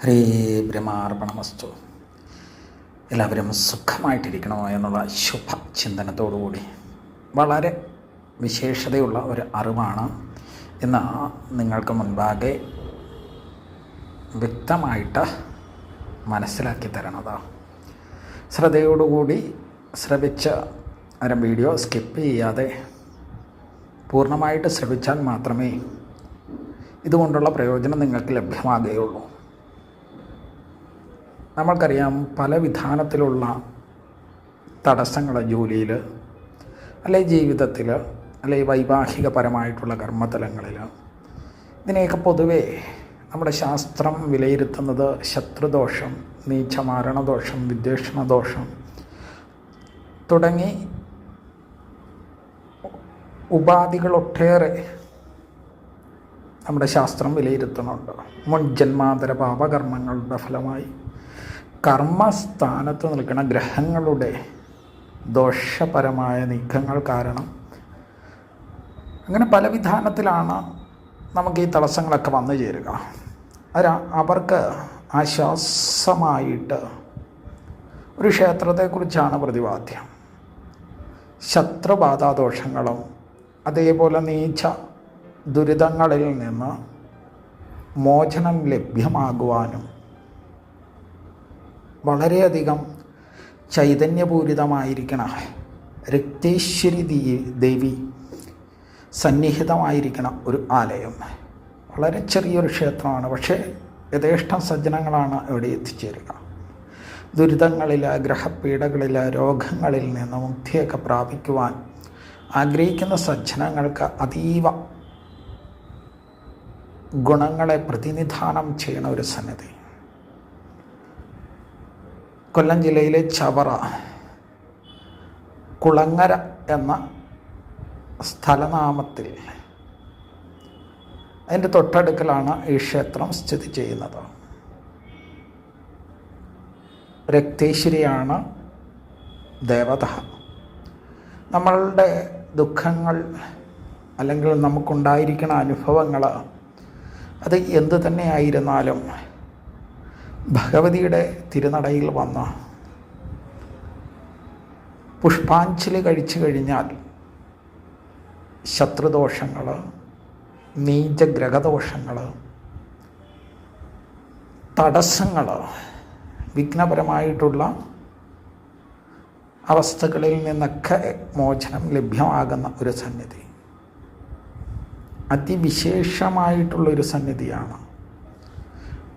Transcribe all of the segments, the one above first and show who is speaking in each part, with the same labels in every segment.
Speaker 1: ഹരേ ബ്രഹ്മാർപ്പണമസ്തു. എല്ലാവരും സുഖമായിട്ടിരിക്കണോ എന്നുള്ള ശുഭ ചിന്തനത്തോടുകൂടി വളരെ വിശേഷതയുള്ള ഒരു അറിവാണ്. ഇന്ന് നിങ്ങൾക്ക് മുൻപാകെ വ്യക്തമായിട്ട് മനസ്സിലാക്കി തരണത്. ശ്രദ്ധയോടുകൂടി ശ്രവിച്ച ഒരു വീഡിയോ സ്കിപ്പ് ചെയ്യാതെ പൂർണമായിട്ട് ശ്രവിച്ചാൽ മാത്രമേ ഇതുകൊണ്ടുള്ള പ്രയോജനം നിങ്ങൾക്ക് ലഭ്യമാകുകയുള്ളൂ. നമ്മൾക്കറിയാം പല വിധാനത്തിലുള്ള തടസ്സങ്ങൾ ജോലിയിൽ അല്ലെ ജീവിതത്തിൽ അല്ലെ വൈവാഹികപരമായിട്ടുള്ള കർമ്മതലങ്ങളിൽ ഇതിനെയൊക്കെ പൊതുവേ നമ്മുടെ ശാസ്ത്രം വിലയിരുത്തുന്നത് ശത്രുദോഷം നീച്ചമാരണദോഷം വിദ്വേഷണദോഷം തുടങ്ങി ഉപാധികളൊട്ടേറെ നമ്മുടെ ശാസ്ത്രം വിലയിരുത്തുന്നുണ്ട്. മുൻ ജന്മാന്തര പാപകർമ്മങ്ങളുടെ ഫലമായി കർമ്മസ്ഥാനത്ത് നിൽക്കുന്ന ഗ്രഹങ്ങളുടെ ദോഷപരമായ നീക്കങ്ങൾ കാരണം അങ്ങനെ പല വിധാനത്തിലാണ് നമുക്ക് ഈ തടസ്സങ്ങളൊക്കെ വന്നു ചേരുക. അത് അവർക്ക് ആശ്വാസമായിട്ട് ഒരു ക്ഷേത്രത്തെക്കുറിച്ചാണ് പ്രതിപാദ്യം. ശത്രുബാധാദോഷങ്ങളും അതേപോലെ നീച്ച ദുരിതങ്ങളിൽ നിന്ന് മോചനം ലഭ്യമാകുവാനും വളരെയധികം ചൈതന്യപൂരിതമായിരിക്കണ. രക്തേശ്വരി ദേവി സന്നിഹിതമായിരിക്കണം ഒരു ആലയം. വളരെ ചെറിയൊരു ക്ഷേത്രമാണ് പക്ഷേ യഥേഷ്ടം സജ്ജനങ്ങളാണ് അവിടെ എത്തിച്ചേരുക. ദുരിതങ്ങളിൽ ഗ്രഹപീഠകളിൽ രോഗങ്ങളിൽ നിന്ന് മുക്തിയൊക്കെ പ്രാപിക്കുവാൻ ആഗ്രഹിക്കുന്ന സജ്ജനങ്ങൾക്ക് അതീവ ഗുണങ്ങളെ പ്രതിനിധാനം ചെയ്യുന്ന ഒരു സന്നിധി. കൊല്ലം ജില്ലയിലെ ചവറ കുളങ്ങര എന്ന സ്ഥലനാമത്തിൽ അതിന്റെ തൊട്ടടുക്കലാണ് ഈ ക്ഷേത്രം സ്ഥിതി ചെയ്യുന്നത്. രക്തേശ്വരിയാണ് ദേവത. നമ്മളുടെ ദുഃഖങ്ങൾ അല്ലെങ്കിൽ നമുക്കുണ്ടായിരിക്കുന്ന അനുഭവങ്ങൾ അത് എന്തു തന്നെയായിരുന്നാലും ഭഗവതിയുടെ തിരുനടയിൽ വന്ന പുഷ്പാഞ്ജലി കഴിച്ചു കഴിഞ്ഞാൽ ശത്രുദോഷങ്ങൾ നീചഗ്രഹദോഷങ്ങൾ തടസ്സങ്ങൾ വിഘ്നപരമായിട്ടുള്ള അവസ്ഥകളിൽ നിന്നൊക്കെ മോചനം ലഭ്യമാകുന്ന ഒരു സന്നിധി. അതിവിശേഷമായിട്ടുള്ളൊരു സന്നിധിയാണ്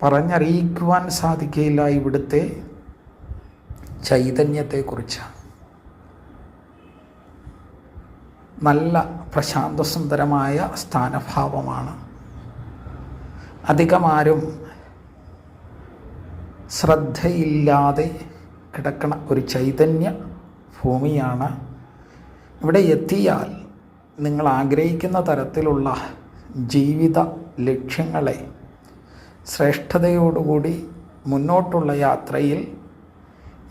Speaker 1: പറഞ്ഞറിയിക്കുവാൻ സാധിക്കില്ല ഇവിടുത്തെ ചൈതന്യത്തെക്കുറിച്ചാണ്. നല്ല പ്രശാന്തസുന്ദരമായ സ്ഥാനഭാവമാണ്. അധികമാരും ശ്രദ്ധയില്ലാതെ കിടക്കണ ഒരു ചൈതന്യ ഭൂമിയാണ്. ഇവിടെ എത്തിയാൽ നിങ്ങൾ ആഗ്രഹിക്കുന്ന തരത്തിലുള്ള ജീവിത ലക്ഷ്യങ്ങളെ ശ്രേഷ്ഠതയോടുകൂടി മുന്നോട്ടുള്ള യാത്രയിൽ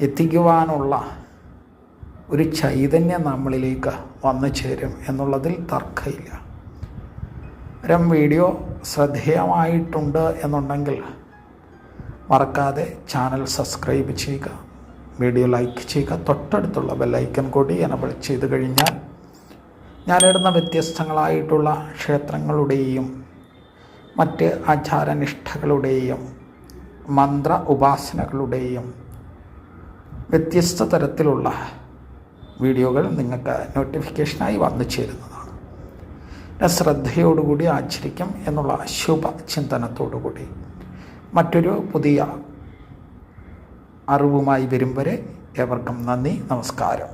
Speaker 1: എത്തിക്കുവാനുള്ള ഒരു ചൈതന്യം നമ്മളിലേക്ക് വന്നു ചേരും എന്നുള്ളതിൽ തർക്കമില്ല. രം വീഡിയോ ശ്രദ്ധേയമായിട്ടുണ്ട് എന്നുണ്ടെങ്കിൽ മറക്കാതെ ചാനൽ സബ്സ്ക്രൈബ് ചെയ്യുക വീഡിയോ ലൈക്ക് ചെയ്യുക തൊട്ടടുത്തുള്ള ബെല്ലൈക്കൻ കൂടി എനബിൾ ചെയ്ത് കഴിഞ്ഞാൽ ഞാനിടുന്ന വ്യത്യസ്തങ്ങളായിട്ടുള്ള ക്ഷേത്രങ്ങളുടെയും മറ്റ് ആചാരനിഷ്ഠകളുടെയും മന്ത്ര ഉപാസനകളുടെയും വ്യത്യസ്ത തരത്തിലുള്ള വീഡിയോകൾ നിങ്ങൾക്ക് നോട്ടിഫിക്കേഷനായി വന്നു ചേരുന്നതാണ്. ശ്രദ്ധയോടുകൂടി ആചരിക്കും എന്നുള്ള ശുഭ ചിന്തനത്തോടുകൂടി മറ്റൊരു പുതിയ അറിവുമായി വരും വരെ ഏവർക്കും നന്ദി നമസ്കാരം.